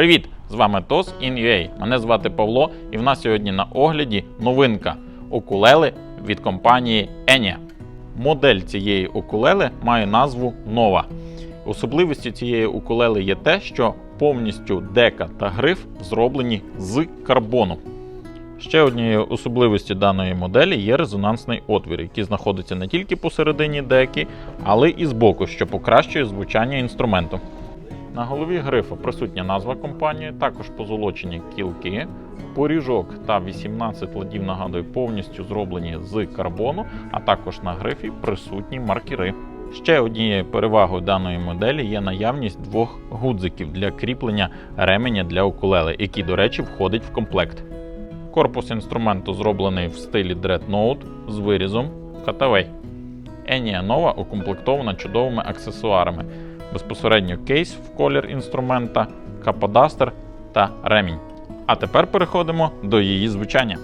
Привіт! З вами TOS IN.UA. Мене звати Павло, і в нас сьогодні на огляді новинка укулели від компанії Enya. Модель цієї укулели має назву Nova. Особливістю цієї укулели є те, що повністю дека та гриф зроблені з карбону. Ще однією особливістю даної моделі є резонансний отвір, який знаходиться не тільки посередині деки, але і збоку, що покращує звучання інструменту. На голові грифа присутня назва компанії, також позолочені кілки, поріжок та 18 ладів, нагадую, повністю зроблені з карбону, а також на грифі присутні маркери. Ще однією перевагою даної моделі є наявність двох гудзиків для кріплення ременя для укулеле, який, до речі, входить в комплект. Корпус інструменту зроблений в стилі Dreadnought з вирізом Cutaway. Enya Nova укомплектована чудовими аксесуарами, безпосередньо кейс в колір інструмента, каподастер та ремінь. А тепер переходимо до її звучання.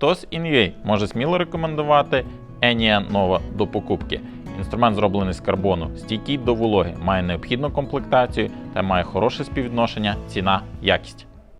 TOS IN.UA може сміло рекомендувати Enya Nova до покупки. Інструмент зроблений з карбону, стійкий до вологи, має необхідну комплектацію та має хороше співвідношення ціна-якість.